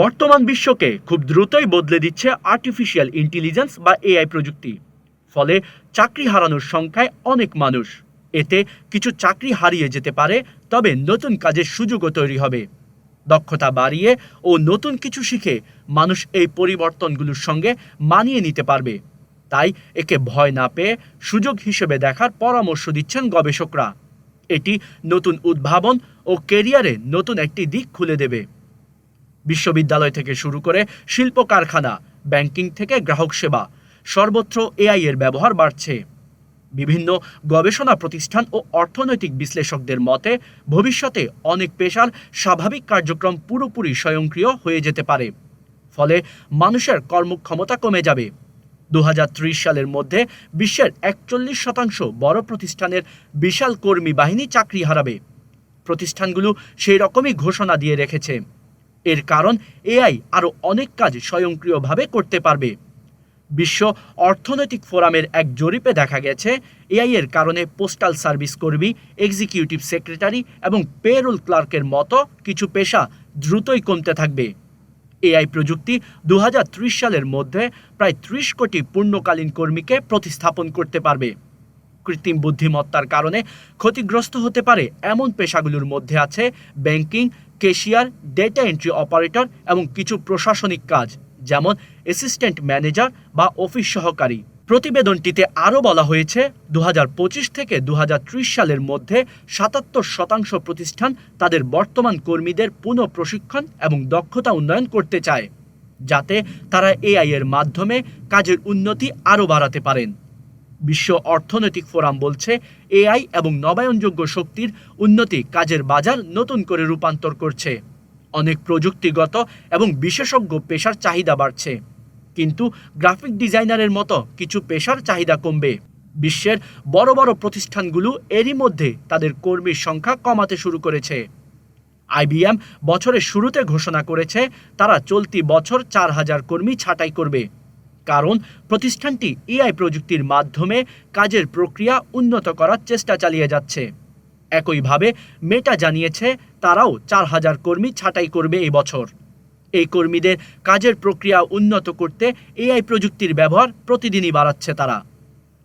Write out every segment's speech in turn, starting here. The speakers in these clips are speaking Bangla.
বর্তমান বিশ্বকে খুব দ্রুতই বদলে দিচ্ছে আর্টিফিশিয়াল ইন্টেলিজেন্স বা এআই প্রযুক্তি। ফলে চাকরি হারানোর সংখ্যায় অনেক মানুষ। এতে কিছু চাকরি হারিয়ে যেতে পারে, তবে নতুন কাজের সুযোগও তৈরি হবে। দক্ষতা বাড়িয়ে ও নতুন কিছু শিখে মানুষ এই পরিবর্তনগুলোর সঙ্গে মানিয়ে নিতে পারবে। তাই একে ভয় না পেয়ে সুযোগ হিসেবে দেখার পরামর্শ দিচ্ছেন গবেষকরা। এটি নতুন উদ্ভাবন ও কেরিয়ারে নতুন একটি দিক খুলে দেবে। বিশ্ববিদ্যালয় থেকে শুরু করে শিল্প কারখানা, ব্যাংকিং থেকে গ্রাহক সেবা, সর্বত্র এআই এর ব্যবহার বাড়ছে। বিভিন্ন গবেষণা প্রতিষ্ঠান ও অর্থনৈতিক বিশ্লেষকদের মতে, ভবিষ্যতে অনেক পেশার স্বাভাবিক কার্যক্রম পুরোপুরি স্বয়ংক্রিয় হয়ে যেতে পারে। ফলে মানুষের কর্মক্ষমতা কমে যাবে। দু হাজার ত্রিশ সালের মধ্যে বিশ্বের একচল্লিশ শতাংশ বড় প্রতিষ্ঠানের বিশাল কর্মী বাহিনী চাকরি হারাবে। প্রতিষ্ঠানগুলো সেই রকমই ঘোষণা দিয়ে রেখেছে। এর কারণ এআই আরও অনেক কাজ স্বয়ংক্রিয়ভাবে করতে পারবে। বিশ্ব অর্থনৈতিক ফোরামের এক জরিপে দেখা গেছে, এআই এর কারণে পোস্টাল সার্ভিস কর্মী, এক্সিকিউটিভ সেক্রেটারি এবং পেরোল ক্লার্কের মতো কিছু পেশা দ্রুতই কমতে থাকবে। এআই প্রযুক্তি দু হাজার ত্রিশ সালের মধ্যে প্রায় ত্রিশ কোটি পূর্ণকালীন কর্মীকে প্রতিস্থাপন করতে পারবে। কৃত্রিম বুদ্ধিমত্তার কারণে ক্ষতিগ্রস্ত হতে পারে এমন পেশাগুলোর মধ্যে আছে banking cashier data entry operator এবং কিছু প্রশাসনিক কাজ, যেমন অ্যাসিস্ট্যান্ট ম্যানেজার বা অফিস সহকারী। প্রতিবেদনটিতে আরও বলা হয়েছে দু হাজার পঁচিশ থেকে দু হাজার ত্রিশ সালের মধ্যে সাতাত্তর শতাংশ প্রতিষ্ঠান তাদের বর্তমান কর্মীদের পুনঃ প্রশিক্ষণ এবং দক্ষতা উন্নয়ন করতে চায়, যাতে তারা এআই এর মাধ্যমে কাজের উন্নতি আরও বাড়াতে পারেন। বিশ্ব অর্থনৈতিক ফোরাম বলছে, এআই এবং নবায়নযোগ্য শক্তির উন্নতি কাজের বাজার নতুন করে রূপান্তর করছে। অনেক প্রযুক্তিগত এবং বিশেষজ্ঞ পেশার চাহিদা বাড়ছে। কিন্তু গ্রাফিক ডিজাইনারের মতো কিছু পেশার চাহিদা কমবে। বিশ্বের বড় বড় প্রতিষ্ঠানগুলো এরই মধ্যে তাদের কর্মীর সংখ্যা কমাতে শুরু করেছে। আইবিএম বছরের শুরুতে ঘোষণা করেছে, তারা চলতি বছর চার হাজার কর্মী ছাঁটাই করবে। কারণ প্রতিষ্ঠানটি এআই প্রযুক্তির মাধ্যমে কাজের প্রক্রিয়া উন্নত করার চেষ্টা চালিয়ে যাচ্ছে। একইভাবে মেটা জানিয়েছে তারাও চার হাজার কর্মী ছাঁটাই করবে এই বছর। এই কর্মীদের কাজের প্রক্রিয়া উন্নত করতে এআই প্রযুক্তির ব্যবহার প্রতিদিনই বাড়াচ্ছে তারা।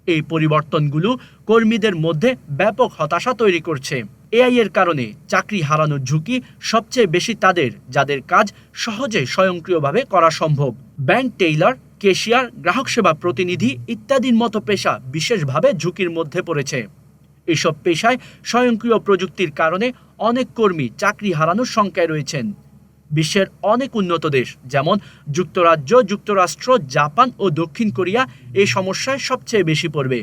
এই পরিবর্তনগুলো কর্মীদের মধ্যে ব্যাপক হতাশা তৈরি করছে। এআই এর কারণে চাকরি হারানোর ঝুঁকি সবচেয়ে বেশি তাদের, যাদের কাজ সহজে স্বয়ংক্রিয়ভাবে করা সম্ভব। ব্যাংক টেইলার কেশিয়ার, গ্রাহক সেবা প্রতিনিধি ইত্যাদির মতো পেশা বিশেষভাবে ঝুঁকির মধ্যে পড়েছে। এসব পেশায় স্বয়ংক্রিয় প্রযুক্তির কারণে অনেক কর্মী চাকরি হারানোর সংখ্যায় রয়েছেন। বিশ্বের অনেক উন্নত দেশ, যেমন যুক্তরাজ্য, যুক্তরাষ্ট্র, জাপান ও দক্ষিণ কোরিয়া এই সমস্যায় সবচেয়ে বেশি পড়বে।